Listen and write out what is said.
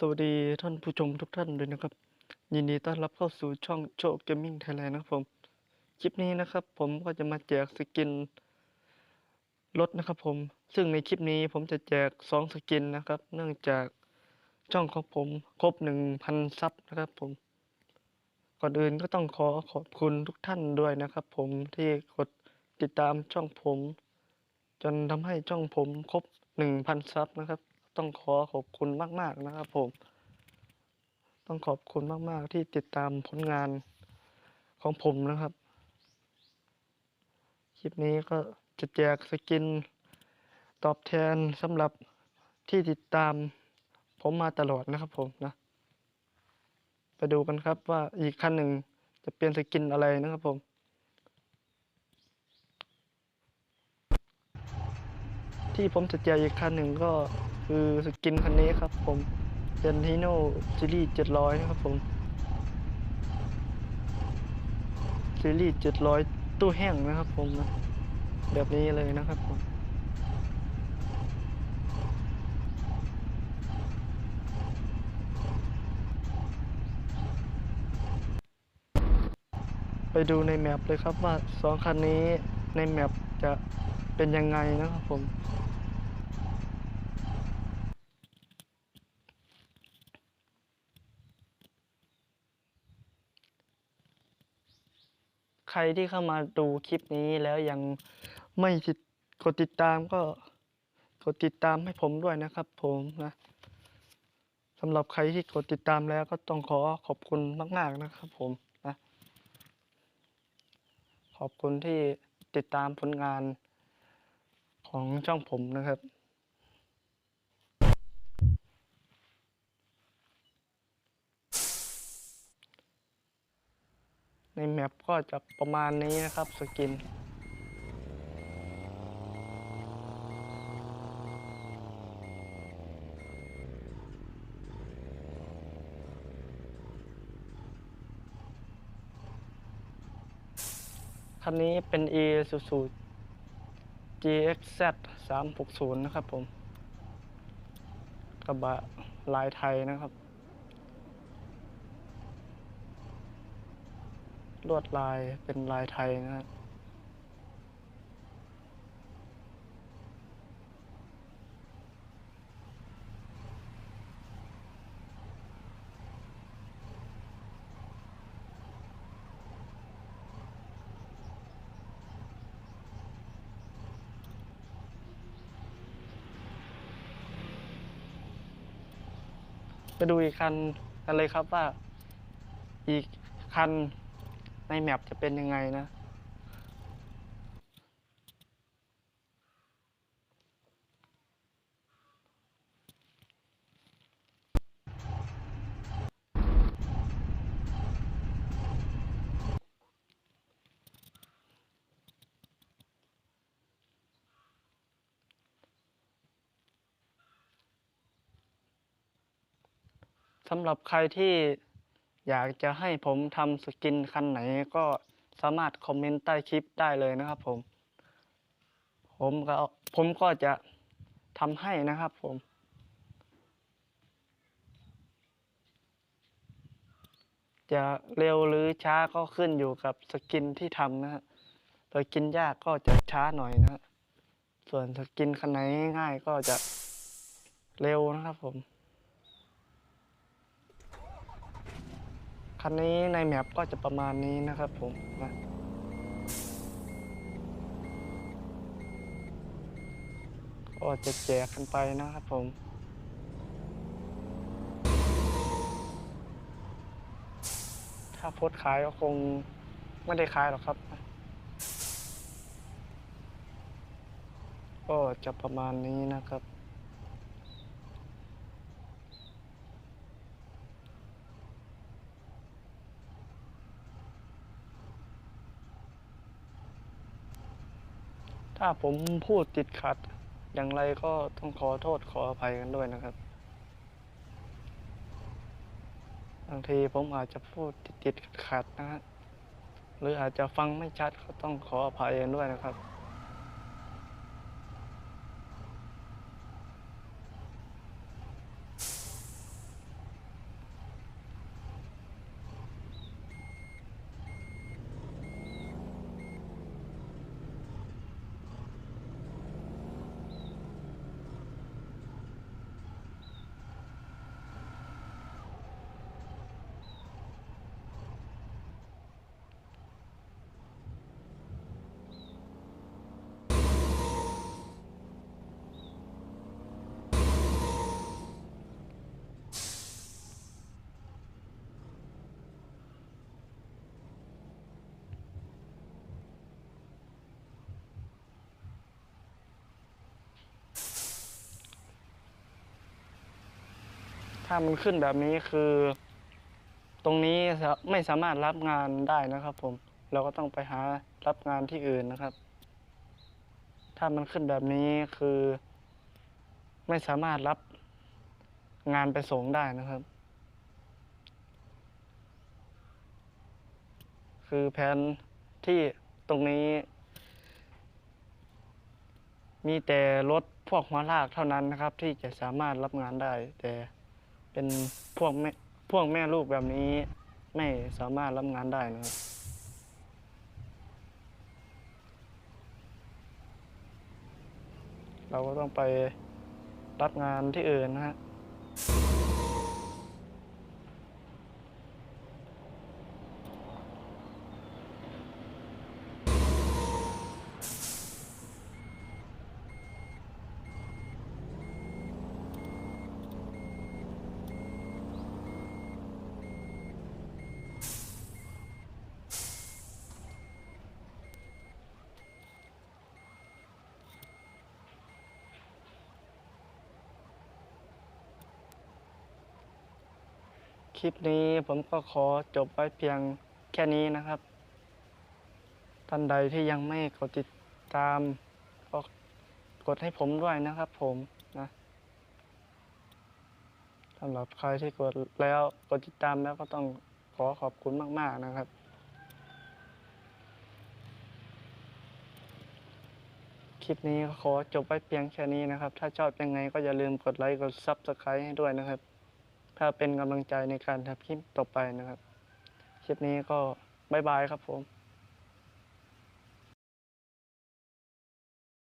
สวัสดีท่านผู้ชมทุกท่านด้วยนะครับ ยินดีต้อนรับเข้าสู่ช่องโชคเกมมิ่งไทยแลนด์นะครับผม คลิปนี้นะครับ ผมก็จะมาแจกสกินรถนะครับผม ซึ่งในคลิปนี้ผมจะแจกสองสกินนะครับ เนื่องจากช่องของผมครบหนึ่งพันซับนะครับผม ก่อนอื่นก็ต้องขอขอบคุณทุกท่านด้วยนะครับ ผมที่กดติดตามช่องผม จนทำให้ช่องผมครบหนึ่งพันซับนะครับ ต้องขอขอบคุณมาก ๆนะครับผม ต้องขอบคุณมาก ๆ ที่ติดตามผลงานของผมนะครับ คลิปนี้ก็จะแจกสกินตอบแทนสำหรับที่ติดตามผมมาตลอดนะครับผมนะ ไปดูกันครับว่าอีกขั้นหนึ่งจะเป็นสกินอะไรนะครับผมที่ผมจะแจกอีกคันหนึ่งก็ คือสกินคันนี้ครับผมเ e นทิโนซีรีส์เจ็ดร้อยนะครับผมซีรีส์เจ็ดร้อยตู้แห้งนะครับผมนะแบบนี้เลยนะครับผมไปดูในแมปเลยครับว่าสองคันนี้ในแมปจะเป็นยังไงนะครับผม รที่เข้ามาดูคลิปนี้แล้วยังไม่กดติดตามก็กดติดตามให้ผมด้วยนะครับผมนะสำหรับใครที่กดติดตามแล้วก็ต้องขอขอบคุณมาก ๆนะครับผมนะขอบคุณที่ติดตามผลงานของช่องผมนะครับ ในแมปก็จะประมาณนี้นะครับสกิน คันนี้เป็น e s u s u GXZ 360 นะครับผม กระบะลายไทยนะครับ ลวดลายเป็นลายไทยนะไปดูอีกคันกันเลยครับว่า อีกคัน ในแมปจะเป็นยังไงนะ สำหรับใครที่ อยากจะให้ผมทำสกินคันไหนก็สามารถคอมเมนต์ใต้คลิปได้เลยนะครับผม ผมก็ผมก็จะทำให้นะครับผม จะเร็วหรือช้าก็ขึ้นอยู่กับสกินที่ทำนะฮะสกินยากก็จะช้าหน่อยนะฮะส่วนสกินคันไหนง่ายก็จะเร็วนะครับผม คันนี้ในแมปก็จะประมาณนี้นะครับผมนะก็จะแจกกันไปนะครับผม ถ้าโพสขายก็คงไม่ได้ขายหรอกครับ ก็จะประมาณนี้นะครับ ถ้าผมพูดติดขัด อย่างไรก็ต้องขอโทษขออภัยกันด้วยนะครับ บางทีผมอาจจะพูดติดติดขัดนะฮะหรืออาจจะฟังไม่ชัดก็ต้องขออภัยกันด้วยนะครับ ถ้ามันขึ้นแบบนี้คือ ตรงนี้ไม่สามารถรับงานได้นะครับ ผม เราก็ต้องไปหารับงานที่อื่นนะครับ ถ้ามันขึ้นแบบนี้คือ ไม่สามารถรับงานไปส่งได้นะครับ คือแผนที่ตรงนี้ มีแต่รถพวกหัวลากเท่านั้นนะครับ ที่จะสามารถรับงานได้แต่ เป็นพวกแม่พวกแม่ลูกแบบนี้ ไม่สามารถรับงานได้นะครับเราก็ต้องไปรับงานที่อื่นนะฮะ คลิปนี้ผมก็ขอจบไว้เพียงแค่นี้นะครับ ท่านใดที่ยังไม่กดติดตามก็กดให้ผมด้วยนะครับผมนะสำหรับใครที่กดแล้วกดติดตามแล้วก็ต้องขอขอบคุณมาก ๆนะครับ คลิปนี้ขอจบไว้เพียงแค่นี้นะครับ ถ้าชอบยังไงก็อย่าลืมกดไลค์กด Subscribe ให้ด้วยนะครับ ถ้าเป็นกำลังใจในการทำคลิปต่อไปนะครับ คลิปนี้ก็บายบายครับผม